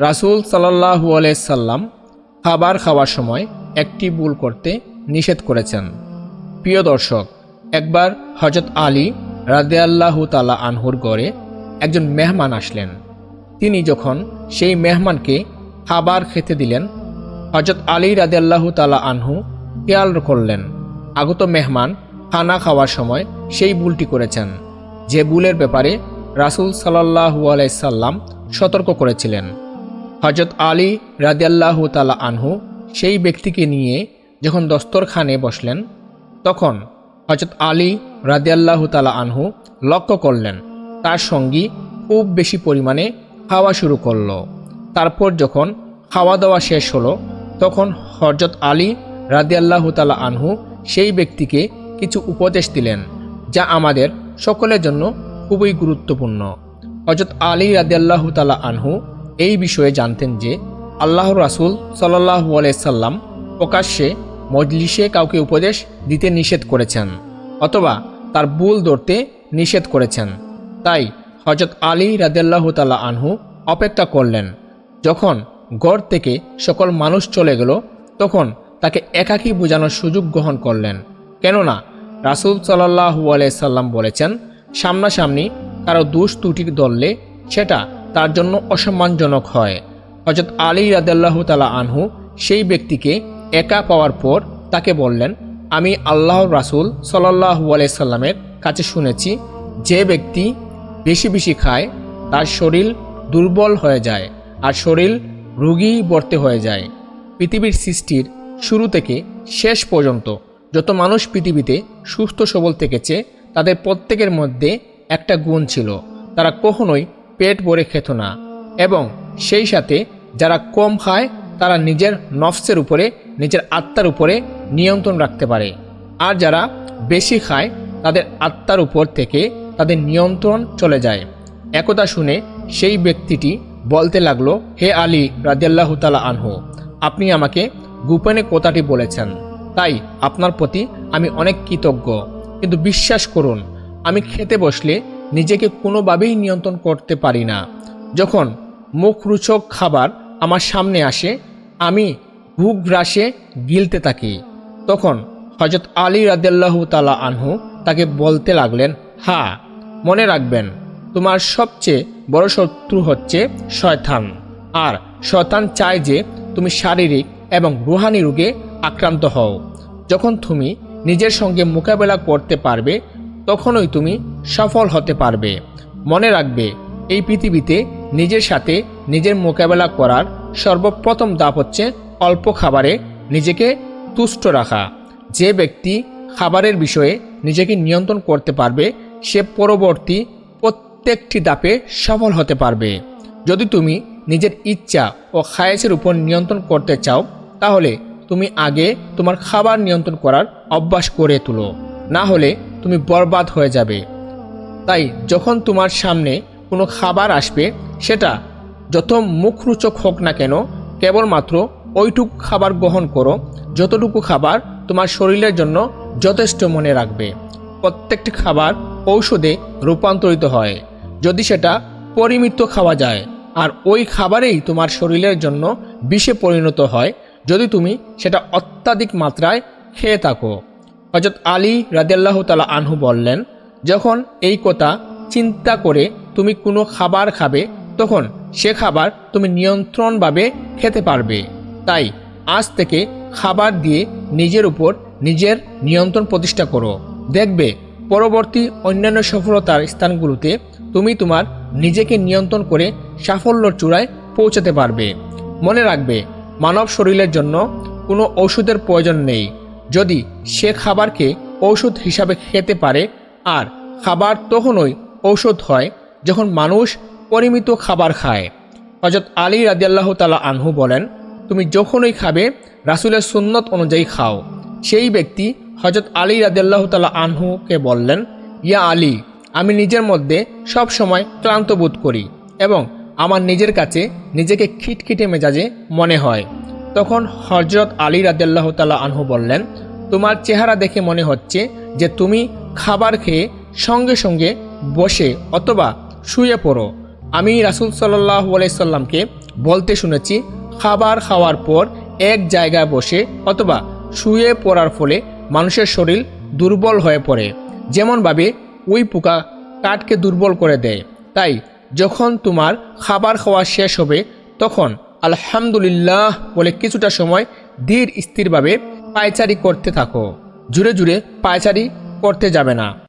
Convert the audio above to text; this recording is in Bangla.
রাসুল সাল্লাহু সাল্লাম খাবার খাওয়ার সময় একটি ভুল করতে নিষেধ করেছেন। প্রিয় দর্শক, একবার হজরত আলী রাদেয়াল্লাহু তালা আনহুর গড়ে একজন মেহমান আসলেন। তিনি যখন সেই মেহমানকে খাবার খেতে দিলেন হজরত আলী রাদেয়াল্লাহু তালা আনহু খেয়াল করলেন, আগত মেহমান খানা খাওয়ার সময় সেই ভুলটি করেছেন। যে ভুলের ব্যাপারে রাসুল সাল্লাহু আলাইসাল্লাম সতর্ক করেছিলেন। হজরত আলী রাদিয়াল্লাহু তালা আনহু সেই ব্যক্তিকে নিয়ে যখন দস্তরখানে বসলেন, তখন হজরত আলী রাদিয়াল্লাহু তালা আনহু লক্ষ্য করলেন, তার সঙ্গী খুব বেশি পরিমাণে খাওয়া শুরু করল। তারপর যখন খাওয়া দাওয়া শেষ হলো, তখন হজরত আলী রাদিয়াল্লাহু তালা আনহু সেই ব্যক্তিকে কিছু উপদেশ দিলেন, যা আমাদের সকলের জন্য খুবই গুরুত্বপূর্ণ। হজরত আলী রাদিয়াল্লাহু তালা আনহু এই বিষয়ে জানতেন যে আল্লাহর রাসুল সাল্লাহু সাল্লাম প্রকাশ্যে মজলিসে কাউকে উপদেশ দিতে নিষেধ করেছেন অথবা তার ভুল ধরতে নিষেধ করেছেন। তাই হজরত আলী রাদেল্লাহ তালা আনহু অপেক্ষা করলেন। যখন গড় থেকে সকল মানুষ চলে গেল, তখন তাকে একাকী বোঝানোর সুযোগ গ্রহণ করলেন। কেননা রাসুল সাল্লাহু সাল্লাম বলেছেন, সামনাসামনি কারও দুষ ধরলে সেটা তার জন্য অসম্মানজনক হয়। হজরত আলী রাদাল্লাহ তালা আনহু সেই ব্যক্তিকে একা পাওয়ার পর তাকে বললেন, আমি আল্লাহর রাসুল সাল্লাহু সাল্লামের কাছে শুনেছি, যে ব্যক্তি বেশি বেশি খায়, তার শরীর দুর্বল হয়ে যায় আর শরীর রোগী বর্তে হয়ে যায়। পৃথিবীর সৃষ্টির শুরু থেকে শেষ পর্যন্ত যত মানুষ পৃথিবীতে সুস্থ সবল থেকেছে, তাদের প্রত্যেকের মধ্যে একটা গুণ ছিল। তারা কখনোই পেট ভরে খেত না। এবং সেই সাথে যারা কম খায়, তারা নিজের নফসের উপরে, নিজের আত্মার উপরে নিয়ন্ত্রণ রাখতে পারে। আর যারা বেশি খায়, তাদের আত্মার উপর থেকে তাদের নিয়ন্ত্রণ চলে যায়। একথা শুনে সেই ব্যক্তিটি বলতে লাগল, হে আলী রাজিয়াল্লাহ তালা আনহু, আপনি আমাকে গোপনে কথাটি বলেছেন। তাই আপনার প্রতি আমি অনেক কৃতজ্ঞ। কিন্তু বিশ্বাস করুন, আমি খেতে বসলে নিজেকে কোনোভাবেই নিয়ন্ত্রণ করতে পারি না। যখন মুখরোচক খাবার আমার সামনে আসে, আমি ভুক গিলতে থাকি। তখন হজরত আলী রাদেল্লাহ তালা আনহু তাকে বলতে লাগলেন হ্যাঁ মনে রাখবেন, তোমার সবচেয়ে বড় শত্রু হচ্ছে শয়তান। আর শয়তান চায় যে তুমি শারীরিক এবং রুহানি রোগে আক্রান্ত হও। যখন তুমি নিজের সঙ্গে মোকাবেলা করতে পারবে তখনই তুমি সফল হতে পারবে। মনে রাখবে, এই পৃথিবীতে নিজের সাথে নিজের মোকাবেলা করার সর্বপ্রথম ধাপ হচ্ছে অল্প খাবারে নিজেকে তুষ্ট রাখা। যে ব্যক্তি খাবারের বিষয়ে নিজেকে নিয়ন্ত্রণ করতে পারবে, সে পরবর্তী প্রত্যেকটি দাপে সফল হতে পারবে। যদি তুমি নিজের ইচ্ছা ও খায়েসের উপর নিয়ন্ত্রণ করতে চাও, তাহলে তুমি আগে তোমার খাবার নিয়ন্ত্রণ করার অভ্যাস করে তুলো। না হলে তুমি বরবাদ হয়ে যাবে। তাই যখন তোমার সামনে কোনো খাবার আসবে, সেটা যত মুখরোচক হোক না কেন, কেবলমাত্র ওইটুকু খাবার গ্রহণ করো, যতটুকু খাবার তোমার শরীরের জন্য যথেষ্ট মনে রাখবে। প্রত্যেকটি খাবার ঔষধে রূপান্তরিত হয়। যদি সেটা পরিমিত খাওয়া যায়, আর ওই খাবারেই তোমার শরীরের জন্য বিষে পরিণত হয়, যদি তুমি সেটা অত্যাধিক মাত্রায় খেয়ে থাকো। হজরত আলী রাদেল্লাহ তালা আনহু বললেন, যখন এই কথা চিন্তা করে তুমি কোনো খাবার খাবে, তখন সে খাবার তুমি নিয়ন্ত্রণভাবে খেতে পারবে। তাই আজ থেকে খাবার দিয়ে নিজের উপর নিজের নিয়ন্ত্রণ প্রতিষ্ঠা করো। দেখবে পরবর্তী অন্যান্য সফলতার স্থানগুলোতে তুমি তোমার নিজেকে নিয়ন্ত্রণ করে সাফল্যর চূড়ায় পৌঁছাতে পারবে। মনে রাখবে, মানব শরীরের জন্য কোনো ওষুধের প্রয়োজন নেই। যদি সে খাবারকে ঔষধ হিসাবে খেতে পারে, আর খাবার তখনই ঔষধ হয় যখন মানুষ পরিমিত খাবার খায়। হজরত আলী রাজিয়াল্লাহ তালা আনহু বলেন, তুমি যখনই খাবে, রাসুলের সুন্নত অনুযায়ী খাও। সেই ব্যক্তি হজরত আলী রাজিয়াল্লাহ তালা আনহুকে বললেন, ইয়া আলী, আমি নিজের মধ্যে সব সময় ক্লান্ত বোধ করি এবং আমার নিজের কাছে নিজেকে খিটখিটে মেজাজে মনে হয়। তখন হজরত আলী রাদিয়াল্লাহ তালা আনহু বললেন, তোমার চেহারা দেখে মনে হচ্ছে যে তুমি খাবার খেয়ে সঙ্গে সঙ্গে বসে অথবা শুয়ে পড়ো। আমি রাসুল সাল্লাহ আলাইসাল্লামকে বলতে শুনেছি, খাবার খাওয়ার পর এক জায়গায় বসে অথবা শুয়ে পড়ার ফলে মানুষের শরীর দুর্বল হয়ে পড়ে। যেমনভাবে ওই পোকা কাঠকে দুর্বল করে দেয়। তাই যখন তোমার খাবার খাওয়া শেষ হবে, তখন আলহামদুলিল্লাহ বলে কিছুটা সময় ধীর স্থিরভাবে পায়চারি করতে থাকো। জুড়ে জুড়ে পায়চারি করতে যাবে না।